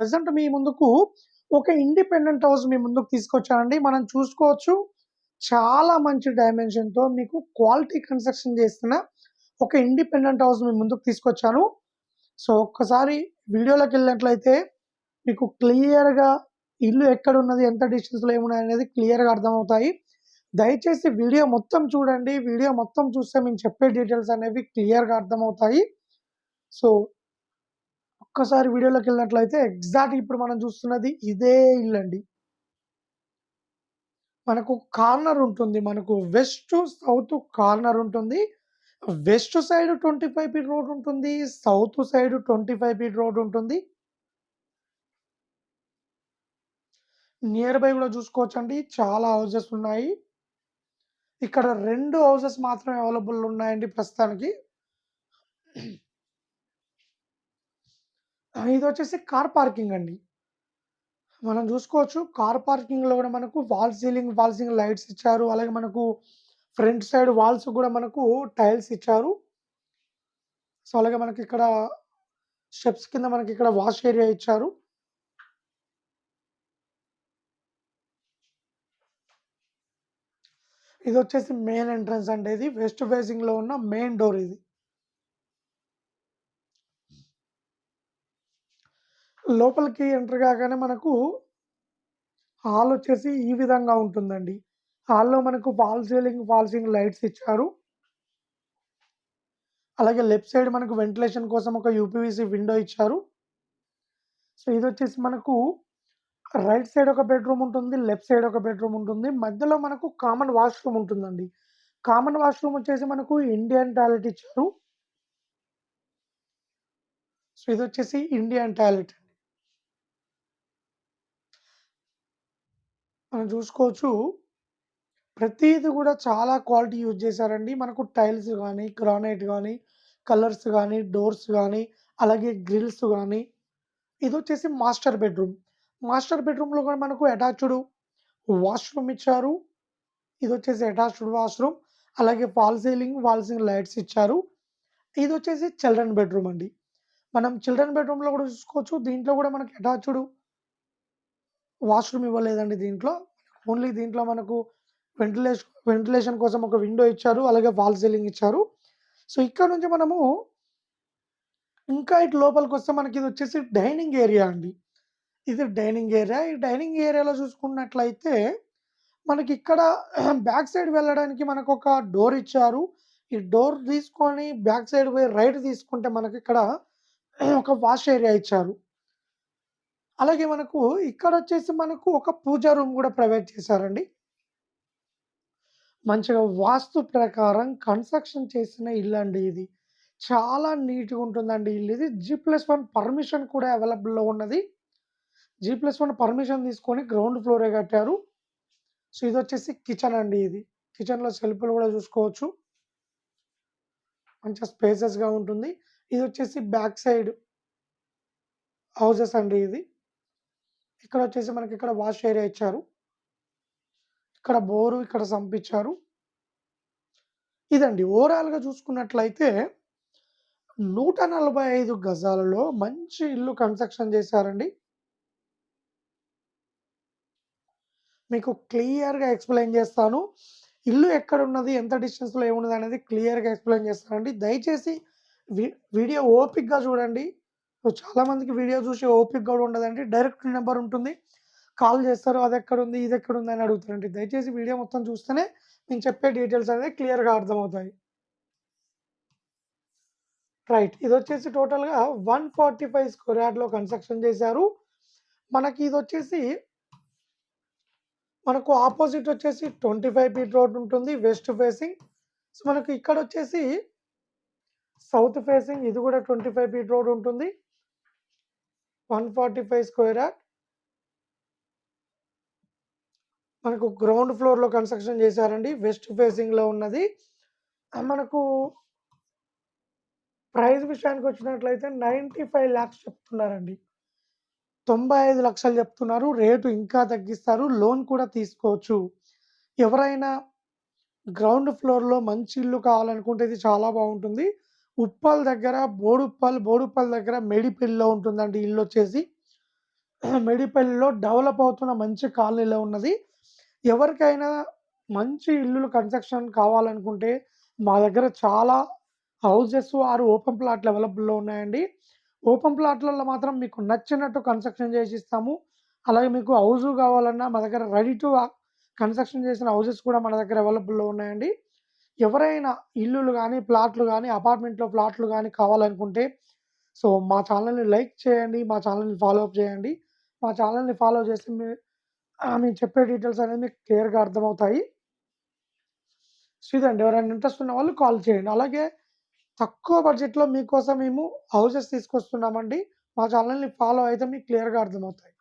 Present మీ ముందుకు ఒక independent house మీ ముందుకు తీసుకొచ్చానండి. మనం చూసుకోవచ్చు. చాలా మంచి డైమెన్షన్‌తో మీకు క్వాలిటీ కన్‌స్ట్రక్షన్ చేస్తున్న ఒక ఇండిపెండెంట్ హౌస్ మీ ముందుకు తీసుకొచ్చాను. సో, ఒక్కసారి వీడియోలోకెళ్ళినట్లయితే మీకు క్లియర్‌గా ఇల్లు ఎక్కడున్నది, ఎంత డిస్టెన్స్‌లో ఏమున్నాయనేది క్లియర్‌గా అర్థమవుతాయి. దయచేసి వీడియో మొత్తం చూడండి. వీడియో మొత్తం చూస్తే మేము చెప్పే డీటెయిల్స్ అనేవి క్లియర్‌గా అర్థమవుతాయి. సో ఒక్కసారి వీడియోలోకి వెళ్ళినట్లయితే ఎగ్జాక్ట్ ఇప్పుడు మనం చూస్తున్నది ఇదే ఇల్లు అండి మనకు కార్నర్ ఉంటుంది. మనకు వెస్ట్, సౌత్ కార్నర్ ఉంటుంది. వెస్ట్ సైడ్ 25 ఫీట్ రోడ్ ఉంటుంది. సౌత్ సైడ్ 25 ఫీట్ రోడ్ ఉంటుంది. నియర్ బై కూడా చూసుకోవచ్చండి. చాలా హౌసెస్ ఉన్నాయి. ఇక్కడ రెండు హౌసెస్ మాత్రమే అవైలబుల్ ఉన్నాయండి ప్రస్తుతానికి. ఇది వచ్చేసి కార్ పార్కింగ్ అండి. మనం చూసుకోవచ్చు. కార్ పార్కింగ్‌లో కూడా మనకు wall ceiling, wall ceiling lights ఇచ్చారు. అలాగే మనకు ఫ్రంట్ సైడ్ వాల్స్ కూడా మనకు టైల్స్ ఇచ్చారు. సో, అలాగే మనకి ఇక్కడ స్టెప్స్ కింద మనకి ఇక్కడ వాష్ ఏరియా ఇచ్చారు. ఇది వచ్చేసి మెయిన్ ఎంట్రన్స్ అండి ఇది. వెస్ట్ ఫేసింగ్‌లో ఉన్న మెయిన్ డోర్ ఇది. లోపలికి ఎంటర్ కాగానే మనకు హాల్ వచ్చేసి ఈ విధంగా ఉంటుందండి. హాల్‌లో మనకు fall ceiling, fall ceiling lights ఇచ్చారు. అలాగే లెఫ్ట్ సైడ్ మనకు వెంటిలేషన్ కోసం ఒక యూపీవీసీ విండో ఇచ్చారు. సో, ఇది వచ్చేసి మనకు రైట్ సైడ్ ఒక బెడ్‌రూమ్ ఉంటుంది. లెఫ్ట్ సైడ్ ఒక బెడ్‌రూమ్ ఉంటుంది. మధ్యలో మనకు కామన్ వాష్‌రూమ్ ఉంటుందండి. కామన్ వాష్‌రూమ్ వచ్చేసి మనకు ఇండియన్ టాయిలెట్ ఇచ్చారు. సో, ఇది వచ్చేసి ఇండియన్ టాయిలెట్. మనం చూసుకోవచ్చు. ప్రతిది కూడా చాలా క్వాలిటీ యూజ్ చేశారండి. మనకు టైల్స్ కానీ గ్రానైట్ కానీ కలర్స్ కానీ డోర్స్ కానీ అలాగే గ్రిల్స్ కానీ ఇది వచ్చేసి మాస్టర్ బెడ్‌రూమ్. మాస్టర్ బెడ్‌రూమ్‌లో కూడా మనకు అటాచ్డ్ వాష్‌రూమ్ ఇచ్చారు. ఇది వచ్చేసి అటాచ్డ్ వాష్‌రూమ్. అలాగే fall ceiling, wall ceiling lights ఇచ్చారు. ఇది వచ్చేసి చిల్డ్రన్ బెడ్‌రూమ్ అండి. మనం చిల్డ్రన్ బెడ్‌రూమ్‌లో కూడా చూసుకోవచ్చు. దీంట్లో కూడా మనకి అటాచ్డ్ వాష్‌రూమ్ ఇవ్వలేదండి దీంట్లో. ఓన్లీ దీంట్లో మనకు వెంటిలేషన్ వెంటిలేషన్ కోసం ఒక విండో ఇచ్చారు. అలాగే వాల్ సీలింగ్ ఇచ్చారు. సో, ఇక్కడ నుంచి మనము ఇంకా ఇటు లోపలికొస్తే మనకి ఇది వచ్చేసి డైనింగ్ ఏరియా అండి. ఇది డైనింగ్ ఏరియా. ఈ డైనింగ్ ఏరియాలో చూసుకున్నట్లయితే మనకి ఇక్కడ బ్యాక్ సైడ్ వెళ్ళడానికి మనకొక డోర్ ఇచ్చారు. ఈ డోర్ తీసుకొని బ్యాక్ సైడ్ పోయి రైట్ తీసుకుంటే మనకి ఇక్కడ ఒక వాష్ ఏరియా ఇచ్చారు. అలాగే మనకు ఇక్కడ వచ్చేసి మనకు ఒక పూజా రూమ్ కూడా ప్రొవైడ్ చేశారండి. మంచిగా వాస్తు ప్రకారం కన్‌స్ట్రక్షన్ చేసిన ఇల్లు అండి ఇది. చాలా నీట్‌గా ఉంటుందండి ఇల్లు ఇది. జీ ప్లస్ వన్ పర్మిషన్ కూడా అవైలబుల్‌లో ఉన్నది. జీ ప్లస్ వన్ పర్మిషన్ తీసుకొని గ్రౌండ్ ఫ్లోరే కట్టారు. సో, ఇది వచ్చేసి కిచెన్ అండి ఇది. కిచెన్‌లో సెల్ఫ్‌లు కూడా చూసుకోవచ్చు. మంచిగా స్పేసెస్‌గా ఉంటుంది. ఇది వచ్చేసి బ్యాక్ సైడ్ హౌజెస్ అండి ఇది. ఇక్కడ వచ్చేసి మనకి ఇక్కడ వాష్ ఏరియా ఇచ్చారు. ఇక్కడ బోరు, ఇక్కడ సంపించారు ఇదండి. ఓవరాల్‌గా చూసుకున్నట్లయితే 145 గజాలలో మంచి ఇల్లు కన్‌స్ట్రక్షన్ చేశారండి. మీకు క్లియర్‌గా ఎక్స్‌ప్లెయిన్ చేస్తాను. ఇల్లు ఎక్కడున్నది, ఎంత డిస్టెన్స్‌లో ఏమున్నదనేది క్లియర్‌గా ఎక్స్‌ప్లెయిన్ చేస్తానండి. దయచేసి వీడియో ఓపిక్గా చూడండి. సో, చాలామందికి వీడియో చూసి ఓపిక కూడా ఉండదండి. డైరెక్ట్ నెంబర్ ఉంటుంది. కాల్ చేస్తారు. అదెక్కడుంది, ఉంది అని అడుగుతారండి. దయచేసి వీడియో మొత్తం చూస్తేనే నేను చెప్పే డీటెయిల్స్ అనేది క్లియర్‌గా అర్థమవుతాయి. రైట్. ఇది వచ్చేసి టోటల్‌గా 145 స్క్వేర్ యార్డ్‌లో కన్‌స్ట్రక్షన్ చేశారు. మనకి ఇది వచ్చేసి మనకు ఆపోజిట్ వచ్చేసి 25 ఫీట్ రోడ్ ఉంటుంది. West facing. సో, మనకు ఇక్కడ వచ్చేసి సౌత్ ఫేసింగ్ ఇది కూడా 25 ఫీట్ రోడ్ ఉంటుంది. 145 స్క్వేర్ యార్డ్. మనకు గ్రౌండ్ ఫ్లోర్‌లో కన్‌స్ట్రక్షన్ చేశారండి. వెస్ట్ ఫేసింగ్‌లో ఉన్నది. మనకు ప్రైస్ విషయానికొచ్చినట్లయితే 95 లాక్స్ చెప్తున్నారండి. 95 లక్షలు చెప్తున్నారు. రేటు ఇంకా తగ్గిస్తారు. లోన్ కూడా తీసుకోవచ్చు. ఎవరైనా గ్రౌండ్ ఫ్లోర్‌లో మంచి ఇల్లు కావాలనుకుంటే ఇది చాలా బాగుంటుంది. ఉప్పల్ దగ్గర బోడుప్పల్, బోడుప్పల్ దగ్గర మేడిపల్లిలో ఉంటుందండి ఇల్లు వచ్చేసి మెడిపల్లిలో డెవలప్ అవుతున్న మంచి కాలనీలో ఉన్నది. ఎవరికైనా మంచి ఇల్లులు కన్‌స్ట్రక్షన్ కావాలనుకుంటే మా దగ్గర చాలా హౌజెస్ ఆరు ఓపెన్ ప్లాట్లు అవైలబుల్‌లో ఉన్నాయండి. ఓపెన్ ప్లాట్‌లలో మాత్రం మీకు నచ్చినట్టు కన్‌స్ట్రక్షన్ చేసి ఇస్తాము అలాగే మీకు హౌజు కావాలన్నా మా దగ్గర రెడీ టు కన్‌స్ట్రక్షన్ చేసిన హౌజెస్ కూడా మన దగ్గర అవైలబుల్‌లో ఉన్నాయండి. ఎవరైనా ఇల్లులు కానీ ప్లాట్లు కానీ అపార్ట్మెంట్‌లో ప్లాట్లు కానీ కావాలనుకుంటే సో, మా ఛానల్ని లైక్ చేయండి. మా ఛానెల్‌ని ఫాలో అప్ చేయండి. మా ఛానల్ని ఫాలో చేస్తే మీ మేము చెప్పే డీటెయిల్స్ అనేది మీకు క్లియర్‌గా అర్థమవుతాయి. సో, ఇదండి. ఎవరైనా ఇంట్రెస్ట్ ఉన్న వాళ్ళు కాల్ చేయండి. అలాగే తక్కువ బడ్జెట్‌లో మీకోసం మేము హౌసెస్ తీసుకొస్తున్నామండి. మా ఛానల్ని ఫాలో అయితే మీకు క్లియర్‌గా అర్థమవుతాయి.